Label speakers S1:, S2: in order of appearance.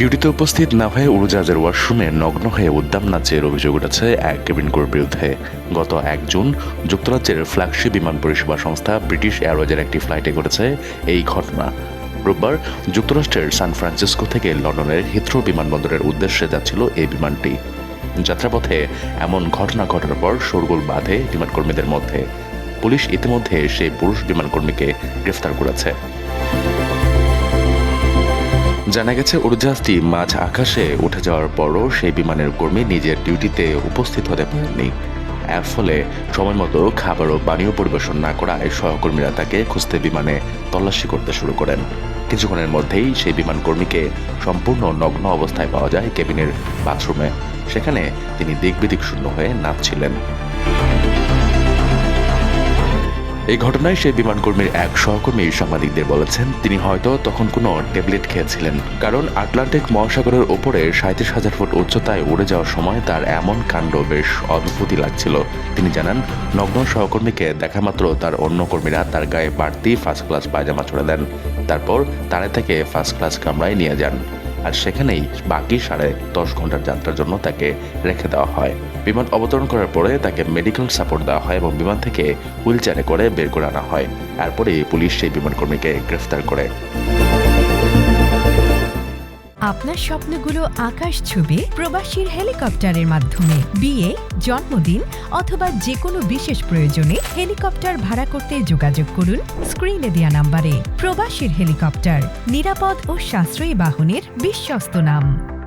S1: ডিউটিতে উপস্থিত না হয়ে উড়োজাহাজের ওয়াশরুমে নগ্ন হয়ে উদ্দাম নাচের অভিযোগ উঠেছে এক কেবিন ক্রুর বিরুদ্ধে। গত এক জুন যুক্তরাজ্যের ফ্ল্যাগশিপ বিমান পরিষেবা সংস্থা ব্রিটিশ এয়ারওয়েজের একটি ফ্লাইটে ঘটেছে এই ঘটনা। রোববার যুক্তরাষ্ট্রের সান ফ্রান্সিসকো থেকে লন্ডনের হিথ্রো বিমানবন্দরের উদ্দেশ্যে যাচ্ছিল এই বিমানটি। যাত্রাপথে এমন ঘটনা ঘটার পর শোরগোল বাঁধে বিমানকর্মীদের মধ্যে। পুলিশ ইতিমধ্যে সেই পুরুষ বিমানকর্মীকে গ্রেফতার করেছে। জানা গেছে উড়োজাহাজটি মাঝ আকাশে উঠে যাওয়ার পরও সেই বিমানের কর্মী নিজের ডিউটিতে উপস্থিত হতে পারেননি। এর ফলে সময় মতো খাবার ও পানীয় পরিবেশন না করায় সহকর্মীরা তাকে খুঁজতে বিমানে তল্লাশি করতে শুরু করেন। কিছুক্ষণের মধ্যেই সেই বিমান কর্মীকে সম্পূর্ণ নগ্ন অবস্থায় পাওয়া যায় কেবিনের বাথরুমে। সেখানে তিনি দিকবিদিক শূন্য হয়ে নাচছিলেন। এই ঘটনায় সেই বিমানকর্মীর এক সহকর্মী সাংবাদিকদের বলেছেন, তিনি হয়তো তখন কোনো ট্যাবলেট খেয়েছিলেন। কারণ আটলান্টিক মহাসাগরের ওপরে সাঁত্রিশ হাজার ফুট উচ্চতায় উড়ে যাওয়ার সময় তার এমন কাণ্ড বেশ অদ্ভুতই লাগছিল। তিনি জানান, নগ্ন সহকর্মীকে দেখা মাত্র তার অন্য কর্মীরা তার গায়ে বাড়তি ফার্স্ট ক্লাস পায়জামা ছড়ে দেন। তারপর তারা থেকে ফার্স্ট ক্লাস কামরায় নিয়ে যান। আর সেখানেই বাকি সাড়ে দশ ঘণ্টার যাত্রার জন্য তাকে রেখে দেওয়া হয়। বিমান অবতরণ করার পরে তাকে মেডিকেল সাপোর্ট দেওয়া হয় এবং বিমান থেকে হুইল চেয়ারে করে বের করে আনা হয়। তারপরে পুলিশ সেই বিমানকর্মীকে গ্রেফতার করে।
S2: আপনার স্বপ্নগুলো আকাশ ছুবে প্রবাসীর হেলিকপ্টারের মাধ্যমে। বিয়ে, জন্মদিন অথবা যে কোনো বিশেষ প্রয়োজনে হেলিকপ্টার ভাড়া করতে যোগাযোগ করুন স্ক্রিনে দেওয়া নাম্বারে। প্রবাসীর হেলিকপ্টার, নিরাপদ ও সাশ্রয়ী বাহনের বিশ্বস্ত নাম।